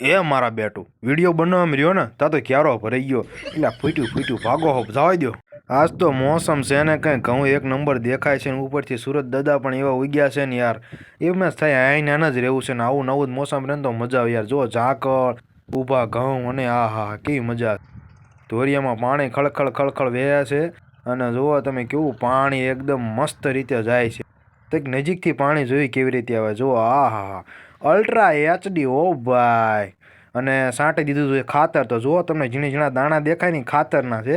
એ મારા બેટું. વીડિયો બનાવવા રહ્યો ને તા તો ક્યારો ભરાઈ ગયો. એટલે ફૂટ્યું ફૂટ્યું. ભાગો હોપ જવા દો આજ તો મોસમ છે ને કંઈ ઘઉં એક નંબર દેખાય છે ને ઉપરથી સુરત દાદા પણ એવા ઉગ્યા છે ને યાર. એમ જ થાય, આઈને આને જ રહેવું છે ને આવું નવું જ મોસમ રહે તો મજા આવે યાર. જો ઝાકળ, ઊભા ઘઉં અને આ હા કેવી મજા. ધોરિયામાં પાણી ખળખળ ખળખળ વહ્યા છે. અને જુઓ તમે કેવું પાણી એકદમ મસ્ત રીતે જાય છે. તો નજીકથી પાણી જોઈ કેવી રીતે આવે? જુઓ આ હા હા અલ્ટ્રા એચડી, ઓ ભાઈ. અને સાંટી દીધું છે ખાતર. તો જુઓ, તમને ઝીણી ઝીણા દાણા દેખાય ને ખાતરના છે.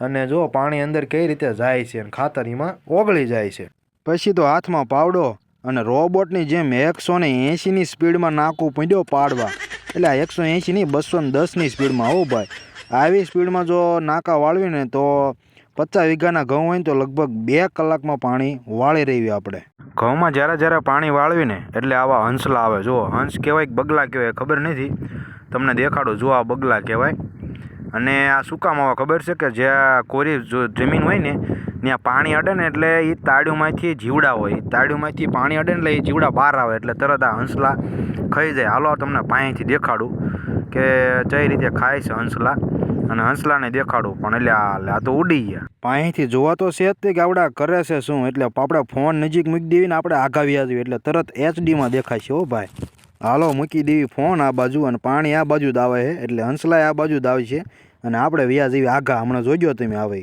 અને જુઓ, પાણી અંદર કઈ રીતે જાય છે અને ખાતર એમાં ઓગળી જાય છે. પછી તો હાથમાં પાવડો અને રોબોટની જેમ એકસો ને એંશીની સ્પીડમાં નાકું પીડ્યો પાડવા. એટલે એકસો એંશીની બસો ને દસની સ્પીડમાં હો ભાઈ. આવી સ્પીડમાં જો નાકા વાળવીને તો પચાસ વીઘાના ઘઉં હોય ને તો લગભગ બે કલાકમાં પાણી વાળી રહ્યું આપણે. ઘઉંમાં જ્યારે જ્યારે પાણી વાળવીને એટલે આવા હંસલા આવે. જુઓ, હંસ કહેવાય કે બગલા કહેવાય, ખબર નથી. તમને દેખાડો, જુઓ આ બગલા કહેવાય. અને આ શું કામ આવે ખબર છે કે જ્યાં કોરી જો જમીન હોય ને, ત્યાં પાણી અડે ને એટલે એ તાળીઓમાંથી જીવડા હોય. તાળીઓમાંથી પાણી અડે ને એટલે એ જીવડા બહાર આવે, એટલે તરત આ હંસલા ખાઈ જાય. હાલો તમને પાણીથી દેખાડું કે કઈ રીતે ખાય છે હંસલા. અને હંસલાને દેખાડું પણ. એટલે આ તો ઉડી ગયા. પાણીથી જોવા તો છે જ કે આવડા કરે છે શું? એટલે આપણે ફોન નજીક મૂકી દેવી ને આપણે આઘાવી આવી એટલે તરત એચડીમાં દેખાય છે હો ભાઈ. હાલો, મૂકી દેવી ફોન આ બાજુ અને પાણી આ બાજુ જ આવે છે. એટલે હંસલાય આ બાજુ જ આવે છે. અને આપણે વ્યાજ એવી આઘા. હમણાં જોજો તમે આવે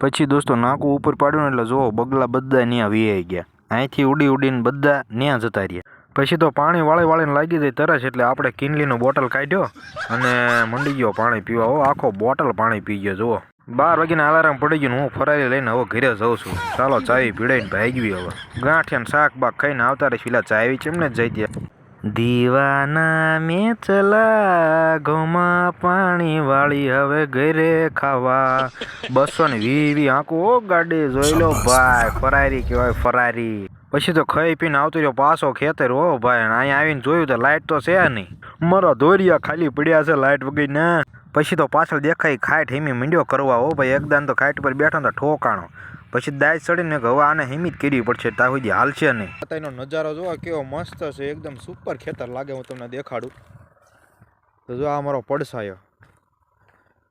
પછી દોસ્તો નાકું ઉપર પાડ્યું એટલે જુઓ, બગલા બધા ત્યાં વીઆઈ ગયા. અહીંથી ઉડી ઉડીને બધા ત્યાં જતા રહ્યા. પછી તો પાણી વાળી વાળીને લાગી જાય તરસ એટલે આપણે કિનલીનો બોટલ કાઢ્યો અને મંડી ગયો પાણી પીવા. હો, આખો બોટલ પાણી પી ગયો, જુઓ. બાર વાગીને અલાર્મ પડી ગયું હું ફરારી લઈને હવે ઘરે જાઉં છું. ચાલો, ચાવી પીડાઈને ભાગવી હવે. ગાંઠિયાને શાક બાક ખાઈને આવતા રહી પેલા ચાવી ચેમને જ જઈ ત્યાં દીવાના મેં ચલા ઘઉંમાં પાણી વાળી હવે ઘરે ખાવા. બસો ને વીવી વી ઓ ગાડી જોઈ લો ભાઈ ફરારી કહેવાય ફરારી. પછી તો ખાઈ પીને આવતો રહ્યો પાછો ખેતર હો ભાઈ અહીંયા આવીને જોયું તો લાઇટ તો છે નહીં. મારા દોરિયા ખાલી પડ્યા છે લાઇટ વગર ના પછી તો પાછળ દેખાય ખાટ હેમી મીંડ્યો કરવા હો ભાઈ એકદમ તો ખાટ પર બેઠો તો ઠોકાણો. પછી દાય ચડીને હવે આને હિમિત કરવી પડશે ત્યાં સુધી હાલશે નહીં. એનો નજારો જોવા કેવો મસ્ત છે એકદમ સુપર ખેતર લાગે હું તમને દેખાડું. તો જો આ મારો પડસાયો.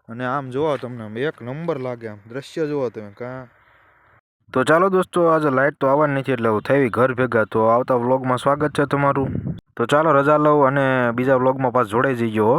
અને આમ જોવો તમને એક નંબર લાગે આમ દ્રશ્ય જોવો તમે કાં? તો ચાલો દોસ્તો આજે લાઇટ તો આવવાની નથી એટલે હું થઈ ઘર ભેગા તો આવતા વ્લોગમાં સ્વાગત છે તમારું. તો ચાલો રજા લઉં અને બીજા વ્લોગમાં પાછ જોડાઈ જઈજો હો.